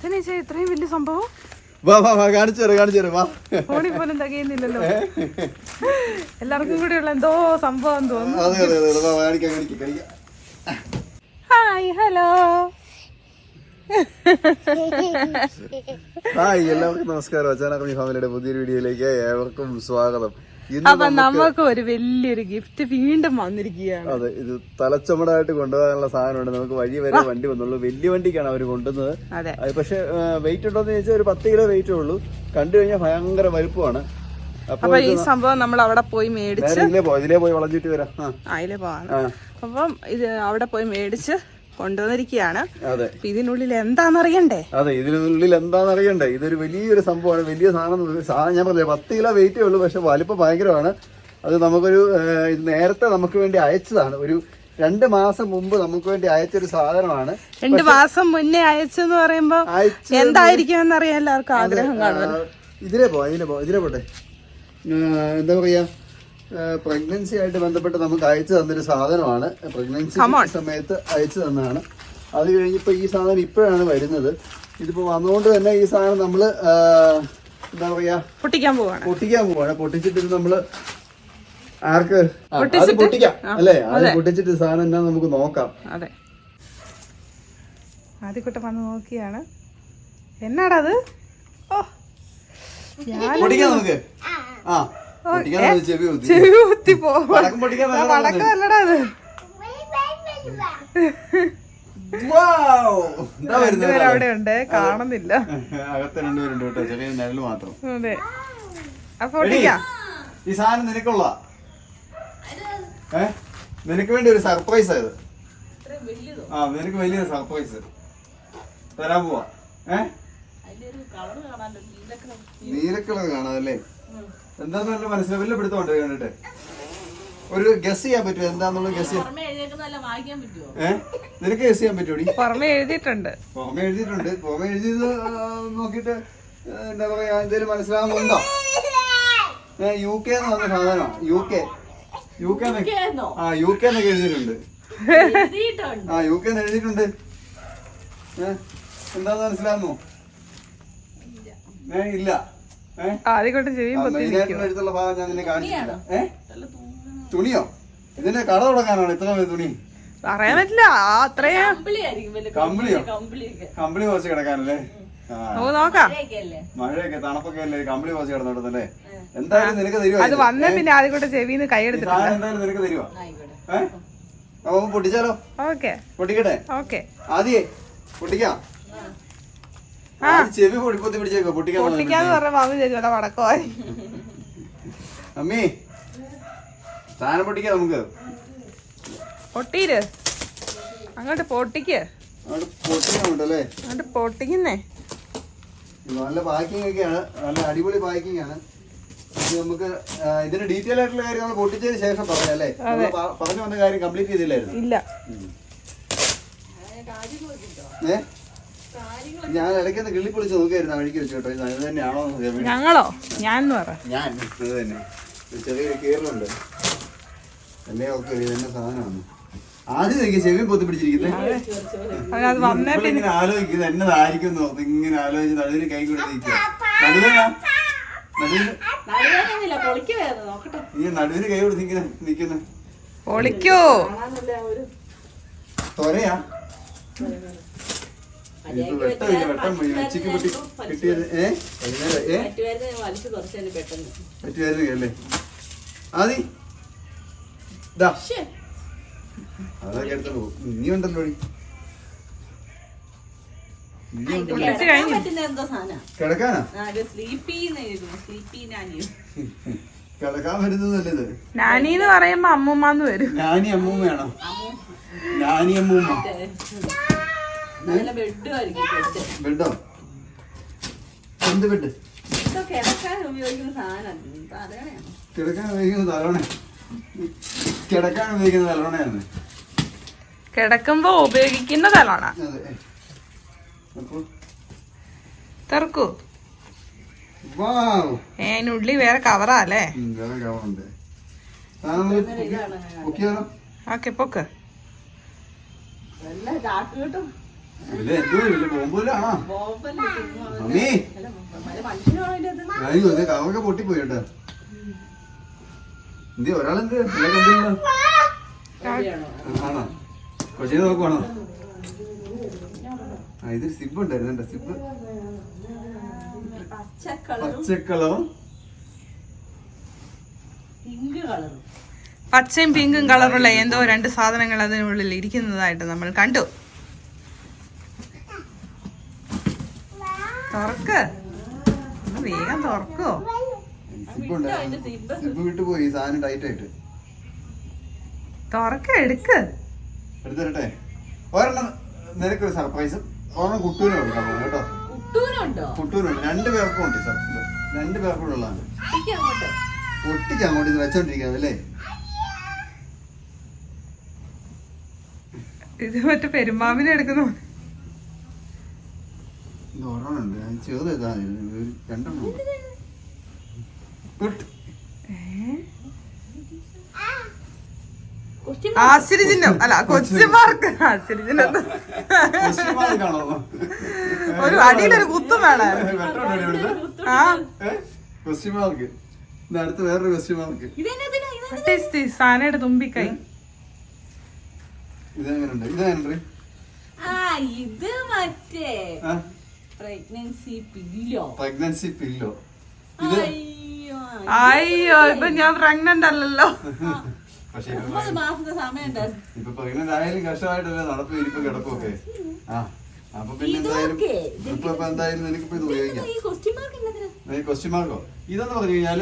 ഇതിനേച്ചാ ഇത്രയും വലിയ സംഭവം? വാ വാ വാ കാണിച്ചു തരാം കാണിച്ചു തരാം വാ. ഫോണിൽ പോലും തികയുന്നില്ലല്ലോ എല്ലാവർക്കും കൂടെയുള്ള എന്തോ സംഭവം തോന്നുന്നു. Hi hello. ഹായ് എല്ലാവർക്കും നമസ്കാരം. അച്ചാനക്കമി ഫാമിലിയുടെ പുതിയൊരു വീഡിയോയിലേക്ക് ഏവർക്കും സ്വാഗതം. അപ്പൊ നമുക്ക് ഒരു വലിയൊരു ഗിഫ്റ്റ് വീണ്ടും വന്നിരിക്കുകയാണ്. അതെ ഇത് തലച്ചുമടായിട്ട് കൊണ്ടുപോകാനുള്ള സാധനമുണ്ട് നമുക്ക് വഴി വരെ വണ്ടി വന്നുള്ളൂ. വലിയ വണ്ടിക്കാണ് അവർ കൊണ്ടുവന്നത്. പക്ഷെ വെയിറ്റ് ഉണ്ടോ എന്ന് ചോദിച്ചാൽ ഒരു പത്ത് കിലോ വെയിറ്റേ ഉള്ളൂ. കണ്ടു കഴിഞ്ഞാൽ ഭയങ്കര വലുപ്പമാണ്. അപ്പൊ ഈ സംഭവം നമ്മൾ അവിടെ പോയി മേടിച്ച് ഇതിലേ പോയി വളഞ്ഞിട്ട് വരാം. അതിലേ പോവാണ് അപ്പം ഇത് അവിടെ പോയി മേടിച്ച് കൊണ്ടുവന്നിരിക്കുകയാണ്. ഇതിനുള്ളിൽ എന്താണെന്നറിയണ്ടേ? അതെ ഇതിനുള്ളിൽ എന്താണെന്ന് അറിയണ്ടേ ഇതൊരു വലിയൊരു സംഭവമാണ് വലിയ സാധനം. സാധനം ഞാൻ പറഞ്ഞില്ല പത്ത് കിലോ വെയിറ്റേ ഉള്ളൂ പക്ഷെ വലിപ്പം ഭയങ്കരമാണ്. അത് നമുക്കൊരു നേരത്തെ നമുക്ക് വേണ്ടി അയച്ചതാണ്. ഒരു രണ്ട് മാസം മുമ്പ് നമുക്ക് വേണ്ടി അയച്ചൊരു സാധനമാണ്. രണ്ട് മാസം മുന്നേ അയച്ചെന്ന് പറയുമ്പോ എന്തായിരിക്കും എന്നറിയാൻ എല്ലാവർക്കും ആഗ്രഹം കാണും ആ, ഇതിലേ പോ ഇതിലേ പോ ഇതിലേ പോട്ടെ. എന്താ പറയാ? പ്രഗ്നൻസി ആയിട്ട് ബന്ധപ്പെട്ട് നമുക്ക് അയച്ചു തന്നൊരു സാധനമാണ്. പ്രഗ്നൻസി സമയത്ത് അയച്ചു തന്നതാണ്. അത് കഴിഞ്ഞിപ്പോ ഈ സാധനം ഇപ്പോഴാണ് വരുന്നത്. ഇതിപ്പോ വന്നുകൊണ്ട് തന്നെ ഈ സാധനം നമ്മൾ എന്താ പറയാ പൊട്ടിക്കാൻ പോവാണ്. പൊട്ടിക്കാൻ പോവാണ്. പൊട്ടിച്ചിട്ട് നമ്മൾ നമ്മൾ ആർക്ക്? അത് പൊട്ടിക്കാം. അല്ലേ? അത് പൊട്ടിച്ചിട്ട് സാധനം എന്നാ നമുക്ക് നോക്കാം. അതെ. ആദ്യക്കൂട്ടം വന്ന് നോക്കിയാണ്. എന്നാടത്? ഓ. ഞാൻ പൊട്ടിക്കാം നമുക്ക്. ആ. ചെവി കുത്തി. പടക്കമല്ലടാ അത്. അവിടെ ഉണ്ട് കാണുന്നില്ല. അകത്ത് രണ്ടുപേരുണ്ട് കേട്ടോ. ചെറിയ നിഴൽ മാത്രം. അതെ. അപ്പൊ ഈ സാധനം നിനക്കുള്ള നിനക്ക് വേണ്ടി ഒരു സർപ്രൈസ് ആയത് ആ നിനക്ക് വലിയൊരു സർപ്രൈസ്. തരാൻ പോവാ. ഏ? നീലക്കളർ. കാണാതല്ലേ എന്താന്ന് വല്ല മനസ്സിലാവും വല്ല പിടുത്തമുണ്ട് കണ്ടിട്ട്? ഒരു ഗസ് ചെയ്യാൻ പറ്റുമോ? എന്താന്നുള്ള ഗസ് ഏ? നിനക്ക് ഗസ് ചെയ്യാൻ പറ്റൂടി പുറമെ എഴുതിയിട്ടുണ്ട്. പുറമെ എഴുതിയിട്ടുണ്ട്. പുറമെ എഴുതിയത് നോക്കിട്ട് നോക്കിയിട്ട് എന്താ പറയാ എന്തേലും മനസ്സിലാവുന്നുണ്ടോ? ഏ യു കെ എന്ന് പറഞ്ഞ സാധനമാണ് യു കെ യു കെ ആ യു കെ എന്നൊക്കെ എഴുതിയിട്ടുണ്ട്. ആ യു കെ എന്ന് എഴുതിയിട്ടുണ്ട്. ഏ എന്താന്ന് മനസ്സിലാവുന്നു? ഏ ഇല്ല. ആദ്യക്കൂട്ടം ചെവിയും ഭാഗം ഞാൻ നിന്നെ കാണിച്ചില്ല ഏ? തുണിയോ? ഇതിന്റെ കട തുടങ്ങാനാണ് ഇത്ര തുണി? പറയാൻ പറ്റില്ല. അത്രയും കമ്പിളിയോ? കമ്പിളി കുറച്ച് കിടക്കാനല്ലേ? മഴയൊക്കെ തണുപ്പൊക്കെ അല്ലേ? കമ്പിളി കുറച്ച് കിടന്നോട്ടല്ലേ എന്തായാലും നിനക്ക് തരുവാ അത് വന്നേ പിന്നെ ആദ്യം ചെവിന്ന് എന്തായാലും നിനക്ക് തരുവാ. അപ്പൊ പൊട്ടിച്ചാലോ? ഓക്കെ. പൊട്ടിക്കട്ടെ? ഓക്കെ. ആദ്യേ പൊട്ടിക്കാം. ചെവി പൊടി പൊത്തി പിടിച്ചേക്കോ. പൊട്ടിക്കാന്ന് പറഞ്ഞ മാമി ചേച്ചിയുടെ വടക്കമായി അമ്മി സാധനം പൊട്ടിക്കാം നമുക്ക്? പൊട്ടീര് അങ്ങോട്ട് പൊട്ടിക്ക്. അങ്ങോട്ട് പൊട്ടിക്കുന്നേ. നല്ല പാക്കിംഗ് ഒക്കെയാണ് നല്ല അടിപൊളി പാക്കിംഗ് ആണ്. നമുക്ക് ഇതിന്റെ ഡീറ്റെയിൽ ആയിട്ടുള്ള കാര്യം നമ്മൾ പൊട്ടിച്ചതിന് ശേഷം പറയാം അല്ലേ? പറഞ്ഞു വന്ന കാര്യം കംപ്ലീറ്റ് ചെയ്തില്ലായിരുന്നു? ഇല്ല. ഏ? ഞാൻ ഇടയ്ക്കൊന്ന് കിള്ളി പൊളിച്ച് നോക്കിയായിരുന്നു വഴിക്ക് വെച്ച് കേട്ടോ ഇത് തന്നെയാണോ എന്ന്. ഞങ്ങളോ? ഞാൻ പറ. ഞാൻ ഇത് തന്നെ. ചെറിയൊരു കീറലുണ്ട്. അല്ലേ ഓക്കെ ഇത് തന്നെ സാധനമാണ്. ആദ്യം നോക്കി ചെവി പൊത്തി പിടിച്ചിരിക്കുന്നത്. അത്. ആലോചിക്കും ഇത് ഇങ്ങനെ എന്നതായിരിക്കും എന്ന്. ഇങ്ങനെ ആലോചിച്ച് നടുവിന് കൈ കൊടുത്തിരിക്കുക നടുവിനാ ഈ നടുവിന് കൈ കൊടുത്ത് ഇങ്ങനെ നിൽക്കുന്ന. പൊളിക്കോ. വെട്ടം ഉച്ചയ്ക്ക് പൊട്ടി കിട്ടിയത് പറ്റുമായിരുന്നു അല്ലേ? ആദി ദാ. അതൊക്കെ എടുത്ത് പോകും നീ ഉണ്ടല്ലോ കിടക്കാനാ? കിടക്കാൻ വരുന്നതല്ലേ ഇത്? നാനി എന്ന് പറയുമ്പോ അമ്മൂമ്മന്ന് വരും. നാനി അമ്മൂമ്മയാണോ? നാനി അമ്മൂമ്മ. ബെഡും? എന്ത് ബെഡ്? കിടക്കാൻ ഉപയോഗിക്കുന്ന സാധനം പറയണേ കിടക്കാൻ ഉപയോഗിക്കുന്ന തലോണ കിടക്കാൻ ഉപയോഗിക്കുന്ന തലോണയാണ് കിടക്കുമ്പോ ഉപയോഗിക്കുന്ന തലോണ അതെ. അപ്പൊ? വാവ്. ഏ അതിനുള്ളിൽ വേറെ കവറാ അല്ലേ? ഉം, വേറെ കവറുണ്ട് സാധനം നമുക്ക് പൊക്കി- ഓക്കെ പൊക്ക്. കിട്ടും കവറൊക്കെ പൊട്ടിപ്പോയി കേട്ടോ എന്തി ഒരാളെന്ത് ആണോ? കൊച്ചിനെ നോക്കുവാണോ? ആ ഇത് സിബ് ഉണ്ടായിരുന്നു സിബ്. പച്ചക്കളറും പച്ചയും പിങ്കും കളറുള്ള എന്തോ രണ്ട് സാധനങ്ങൾ അതിനുള്ളിൽ ഇരിക്കുന്നതായിട്ട് നമ്മൾ കണ്ടു. തുറക്ക്. വേഗം തുറക്കോ. വിട്ടു പോയി. സാധനം ടൈറ്റ് ആയിട്ട്. തുറക്ക എടുക്ക്. എടുത്തരട്ടെ ഒരെണ്ണം നിനക്കൊരു സർപ്രൈസും ഒരെണ്ണം കുട്ടൂനും കൊടുക്കാൻ പോകും കേട്ടോ? കുട്ടൂനുണ്ടോ? രണ്ട് പേർക്കും ഉണ്ട് സർപ്രൈസ് രണ്ട് പേർക്കും ഉള്ളതാണ് ഒട്ടിക്ക് അങ്ങോട്ട്. ഒട്ടിച്ച് അങ്ങോട്ട് ഇത് വെച്ചോണ്ടിരിക്കുന്നത് അല്ലേ ഇത് മറ്റേ പെരുമ്പാമ്പിനെ എടുക്കുന്നു ഇത് അത് ചെറുത് ഇത് രണ്ടെണ്ണം അല്ല കൊച്ചുമാർക്ക്? ഒരു അടിയിലൊരു കുത്തും വേണം. ആ? Mark mark. ഇത് അടുത്ത് വേറൊരു ക്വസ്റ്റ്യൻ മാർക്ക്? സാനയുടെ തുമ്പിക്കൈ. ഇതെങ്ങനെയുണ്ട് ഇതെങ്ങനെ ആ ഇത് മറ്റേ പ്രഗ്നൻസി പില്ലോ പ്രഗ്നൻസി പില്ലോ ഇത് അയ്യോ അയ്യോ. ഇപ്പൊ ഞാൻ പ്രഗ്നന്റ് അല്ലല്ലോ. പക്ഷേ ഒമ്പത് മാസത്തെ സമയം ഉണ്ടായിരുന്നു ഇപ്പൊ പ്രഗ്നന്റ് ആയാലും കഷ്ടമായിട്ടല്ലേ? നടപ്പ് ഇരിപ്പും കിടപ്പും ഒക്കെ ആ. അപ്പൊ പിന്നെ എന്തായാലും ഇതൊക്കെ ഇപ്പൊ ഇപ്പൊ എന്തായാലും നിനക്കിപ്പോ ഇത് ഉപയോഗിക്കാം. ഈ ക്വസ്റ്റ്യൻ മാർക്ക് ഇതെന്ന് പറഞ്ഞു കഴിഞ്ഞാൽ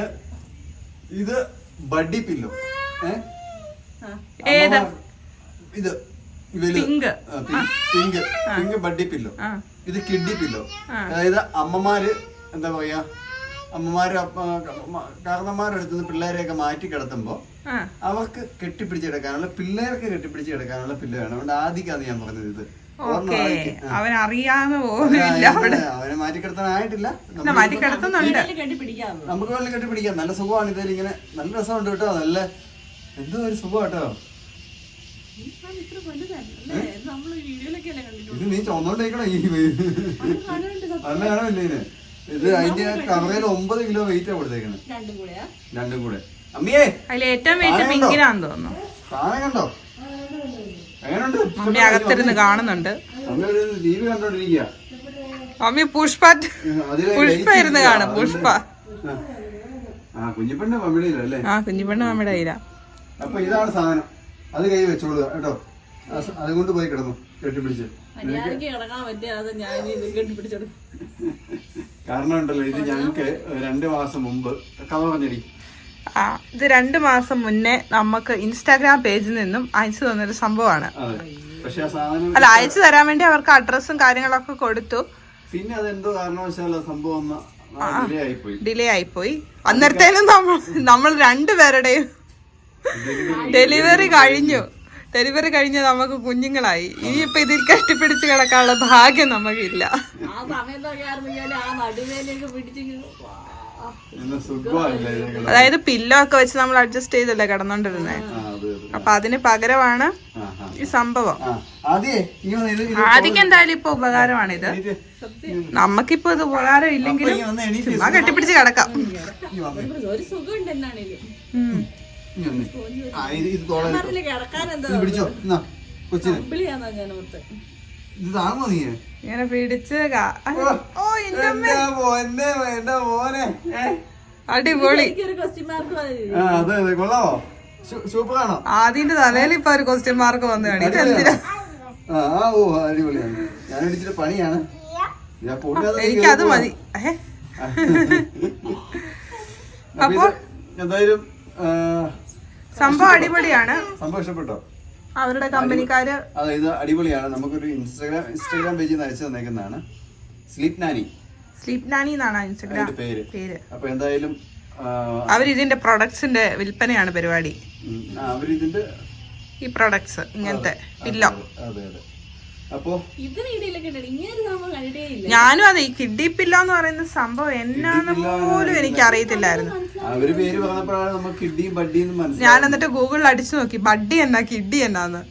ഇത് ബഡി പില്ലോ ഏ? ആ. ഏതാ? ഇത് ആ, പിങ്ക്. പിങ്ക്. Buddy pillow. ഇത് കിഡ്ഡി പില്ലോ. അതായത് അമ്മമാര് എന്താ പറയാ അമ്മമാര് അപ്പ- അടുത്ത് നിന്ന് പിള്ളേരെയൊക്കെ മാറ്റി കിടത്തുമ്പോ അവർക്ക് കെട്ടിപ്പിടിച്ച് കിടക്കാനുള്ള പിള്ളേർക്ക് കെട്ടിപ്പിടിച്ച് കിടക്കാനുള്ള പില്ല വേണം അതുകൊണ്ട് ആദ്യക്കാന്ന് ഞാൻ പറഞ്ഞത് ഇത്. അവൻ അറിയാതെ പോകുന്നില്ല അവിടെ അവനെ മാറ്റി കിടത്താനായിട്ടില്ല ഇല്ല, മാറ്റി കിടത്തുന്നുണ്ട് ഇതിൽ കെട്ടിപ്പിടിക്കാമോ നമുക്ക് വല്ല കെട്ടിപ്പിടിക്കാം. നല്ല സുഖമാണ് ഇതിൽ ഇങ്ങനെ നല്ല രസമുണ്ട് കേട്ടോ. നല്ല എന്തോ ഒരു സുഖം കേട്ടോ ഇത് നീ ചുമന്നോണ്ടേക്കണോ ഈ കാണാമില്ലേ ഇതിന് ഇത്? അതിന്റെ കവറയിൽ ഒമ്പത് കിലോ വെയിറ്റ് കൊടുത്തേക്കണേ. രണ്ടും കൂടെ. അമ്മിയേ ഏറ്റവും വെയിറ്റ്? പിങ്കിനാന്ന് തോന്നുന്നു. സാധനം കണ്ടോ? മമ്മി അകത്തിരുന്ന് കാണുന്നുണ്ട്. മമ്മി പുഷ്പ അതിലെ പുഷ്പ ഇരുന്ന് കാണും പുഷ്പ. ആ. കുഞ്ഞിപ്പെണ്ണ മമ്മിടിയില്ലല്ലേ ആ കുഞ്ഞിപ്പെണ്ണ് മമ്മിയുടെ അപ്പൊ ഇതാണ് സാധനം. അത് കൈ വെച്ചോളുക കേട്ടോ? അതുകൊണ്ട് പോയി കിടന്നു കെട്ടിപ്പിടിച്ച് കാരണം ഉണ്ടല്ലോ ഇത് ഞങ്ങൾക്ക് രണ്ട് മാസം മുമ്പ്. കഥ പറഞ്ഞടി. ആ ഇത് രണ്ട് മാസം മുന്നേ നമുക്ക് ഇൻസ്റ്റാഗ്രാം പേജിൽ നിന്നും അയച്ചു തന്നൊരു സംഭവമാണ്. അല്ല അയച്ചു തരാൻ വേണ്ടി അവർക്ക് അഡ്രസ്സും കാര്യങ്ങളൊക്കെ കൊടുത്തു. പിന്നെ അതെന്തോ കാരണവശാല സംഭവം ഒന്ന് ഡിലേ ആയിപ്പോയി. ഡിലേ ആയിപ്പോയി. അന്നേരത്തേനും നമ്മൾ നമ്മൾ രണ്ടുപേരുടെയും ഡെലിവറി കഴിഞ്ഞു. ഡെലിവറി കഴിഞ്ഞ് നമുക്ക് കുഞ്ഞുങ്ങളായി. ഇനിയിപ്പോ ഇതിൽ കെട്ടിപ്പിടിച്ച് കിടക്കാനുള്ള ഭാഗ്യം നമുക്കില്ല. അതായത് പില്ലോ ഒക്കെ വെച്ച് നമ്മൾ അഡ്ജസ്റ്റ് ചെയ്തല്ലേ കിടന്നോണ്ടിരുന്നേ. അപ്പൊ അതിന് പകരമാണ്. ഈ സംഭവം. ആദ്യേ എന്തായാലും ഇപ്പൊ ഉപകാരമാണ് ഇത്. നമുക്കിപ്പോ ഇത് ഉപകാരം ഇല്ലെങ്കിലും ചുമ്മാ കെട്ടിപ്പിടിച്ച് കിടക്കാം. ഒരു- ആ, ഇത് ഇത് തോളെ ഇട്ടോ. എന്താ ഇത് പിടിച്ചോ. എന്നാ കൊച്ചിന്. കമ്പിളിയാന്നാ ഞാൻ ഇത് താങ്ങോ നീ? ഇങ്ങനെ പിടിച്ച് കാ- ഓ എന്റെ മോനെ എന്റെ മോനെ. ഏ? അടിപൊളി. എനിക്കൊരു ക്വസ്റ്റ്യൻ മാർക്ക് ആ അതെ അതെ കൊള്ളാമോ സൂപ്പറാണോ ആദ്യന്റെ തലയിൽ ഇപ്പൊ ഒരു ക്വസ്റ്റ്യൻ മാർക്ക് വന്നു. കാണി ഇതെന്തിനാ ആ ആ, ഓ അടിപൊളിയാണ്. ഞാൻ അടിച്ചിട്ട് പണിയാണ്. ഞാൻ പൊട്ടാതെ എനിക്കത് മതി. ഏ? അപ്പൊ ഇത് എന്തായാലും ആ, സംഭവം അടിപൊളിയാണ്. സംഭവം ഇഷ്ടപ്പെട്ടോ? അവരുടെ കമ്പനിക്കാര് അതെ ഇത് അടിപൊളിയാണ്. നമുക്കൊരു ഇൻസ്റ്റാഗ്രാം ഇൻസ്റ്റാഗ്രാം പേജ് നിന്ന് അയച്ചു തന്നേക്കുന്നതാണ്. സ്ലീപ് നാനി സ്ലീപ് നാനി എന്നാണ് ഇൻസ്റ്റാഗ്രാം പേര്. പേര്. അപ്പൊ എന്തായാലും അവരിതിന്റെ പ്രൊഡക്ട്സിന്റെ വിൽപ്പനയാണ് പരിപാടി. അവരിതിന്റെ ഈ പ്രൊഡക്ട്സ് ഇങ്ങനത്തെ പില്ലോ അതെ അതെ. അപ്പോ? ഞാനും അതെ ഈ കിഡി പില്ലോ എന്ന് പറയുന്ന സംഭവം എന്നാന്ന് പോലും എനിക്ക് അറിയത്തില്ലായിരുന്നു അവർ പേര് പറഞ്ഞപ്പോഴാണ് നമുക്ക് കിഡ്ഡിയും ബഡ്ഡിയും മനസ്സിലായി ഞാൻ എന്നിട്ട് ഗൂഗിളിൽ അടിച്ചു നോക്കി ബഡ്ഡി എന്നാ കിഡ്ഡി എന്നാന്ന്.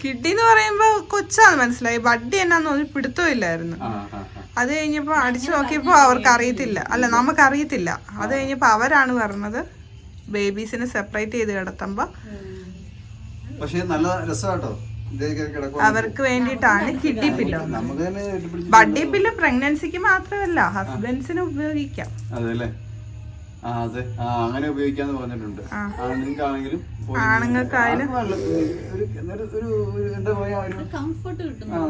കിഡ്ഡി എന്ന് പറയുമ്പോ കൊച്ചാന്ന് മനസ്സിലായി. ബഡ്ഡി എന്നാന്ന് ഒരു ആ ആ അത് കഴിഞ്ഞപ്പോ അടിച്ചു നോക്കിയപ്പോ അവർക്ക് അറിയത്തില്ല. അല്ല നമുക്ക് അറിയത്തില്ല അത് കഴിഞ്ഞപ്പോ അവരാണ് പറഞ്ഞത് ബേബീസിനെ സെപ്പറേറ്റ് ചെയ്ത് കിടത്തുമ്പോ. പക്ഷേ നല്ല രസമാട്ടോ അവർക്ക് വേണ്ടിയിട്ടാണ് kidney pillow. Body buddy pill പ്രഗ്നൻസിക്ക് മാത്രമല്ല ഹസ്ബൻഡ്സിന് ഉപയോഗിക്കാം. അതെ. അങ്ങനെ ഉപയോഗിക്കാന്ന് പറഞ്ഞിട്ടുണ്ട്. ആണുങ്ങൾക്കാണെങ്കിലും ആണുങ്ങൾക്കായാലും എന്താ പറയാ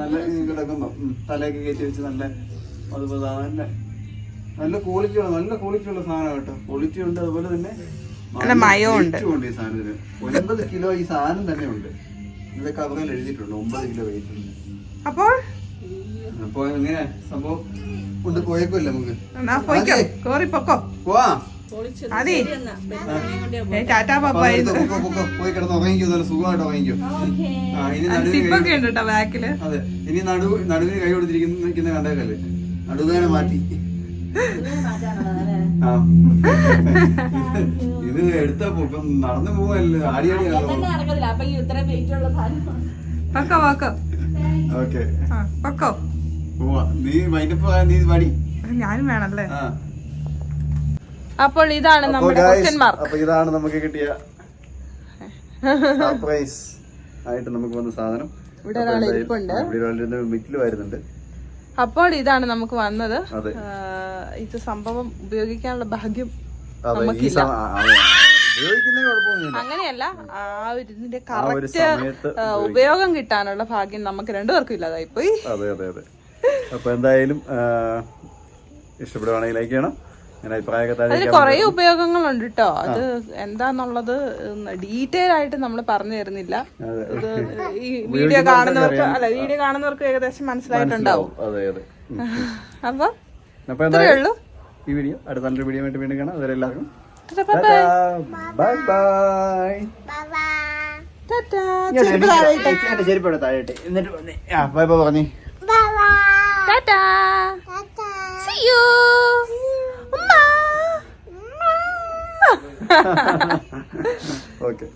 നല്ല കിടക്കുമ്പോ. തലയൊക്കെ കയറ്റി വെച്ച് നല്ല അതുപോലെ നല്ല നല്ല ക്വാളിറ്റി ഉള്ള നല്ല ക്വാളിറ്റി ഉള്ള സാധനം കേട്ടോ. ക്വാളിറ്റി ഉണ്ട് അതുപോലെ തന്നെ ഉണ്ട്. weight ഉം ഉണ്ട് ഈ സാധനത്തിന്. ഒൻപത് കിലോ ഈ സാധനം തന്നെ ഉണ്ട്. ഇത് കവറിൽ എഴുതിയിട്ടുണ്ട്. ഒമ്പത് കിലോ വെയിറ്റ് ഉണ്ട്. അപ്പോൾ? അപ്പൊ എങ്ങനെ? സംഭവം കൊണ്ട് പോയേക്കുമല്ലേ നമുക്ക്? എന്നാ പോയിക്കോ. കോറി പൊക്കോ. പോവാ. അതെ ടാറ്റാ പോയി കിടന്ന് ഉറങ്ങിക്കോ നല്ല സുഖമായിട്ട് ഉറങ്ങിക്കോ. സിപ്പൊക്കെ ഉണ്ട് കേട്ടോ ബാക്കിൽ? അതെ. ഇനി നടു നടുവിന് കൈ കൊടുത്തിരിക്കുന്ന കണ്ടേക്കല്ലേ? നടുവേനെ മാറ്റി. ഇത് എടുത്ത ഇപ്പം നടന്നു പോവല്ലേ ആടി ആടി നടക്കത്തില്ല. അപ്പൊ ഈ വെയിറ്റ് ഉള്ള സാധനം പൊക്കോ പൊക്കോ. ഓക്കെ. ആ പൊക്കോ. പോവാ. നീ വൈകിട്ട് നീ വടി ഞാനും വേണല്ലേ? അപ്പോൾ ഇതാണ് അപ്പൊ നമ്മുടെ guys, ക്വസ്റ്റ്യൻ മാർക്ക് അപ്പൊ ഇതാണ് നമുക്ക് കിട്ടിയ സർപ്രൈസ് ആയിട്ട് നമുക്ക് വന്ന സാധനം. ഇവിടെ ഒരാൾ ഇരിപ്പുണ്ട്. ഇവിടെ മിറ്റിൽ വരുന്നുണ്ട്. അപ്പോൾ ഇതാണ് നമുക്ക് വന്നത്. ഇത് സംഭവം ഉപയോഗിക്കാനുള്ള ഭാഗ്യം നമുക്കില്ല. അങ്ങനെയല്ല ആ ഒരു ഇതിന്റെ കറക്റ്റ് ഉപയോഗം കിട്ടാനുള്ള ഭാഗ്യം നമുക്ക് രണ്ടുപേർക്കും ഇല്ലാതായി പോയി അതെ അതെ അതെ. അപ്പൊ എന്തായാലും ഇഷ്ടപ്പെടുവാണെങ്കിൽ ലൈക്ക് ചെയ്യണം. അതിന് കുറേ ഉപയോഗങ്ങളുണ്ട് കേട്ടോ അത് എന്താന്നുള്ളത് ഡീറ്റെയിൽ ആയിട്ട് നമ്മൾ പറഞ്ഞു തരുന്നില്ല. അതെ. ഇത് ഈ വീഡിയോ കാണുന്നവർക്ക് അല്ല വീഡിയോ കാണുന്നവർക്ക് ഏകദേശം മനസ്സിലായിട്ടുണ്ടാവും. അപ്പൊ ഇത്രയേ ഉള്ളൂ. ഈ വീഡിയോ അടുത്ത നല്ലൊരു വീഡിയോ ആയിട്ട് വീണ്ടും കാണാം. അതുവരെ എല്ലാവർക്കും ടാറ്റാ, ബൈ. ബൈ. ചെരുപ്പ് താഴെ. എന്നിട്ട് ബൈ ബൈ പറഞ്ഞേ. ടാറ്റാ. See you. ഉമ്മ. ഓക്കെ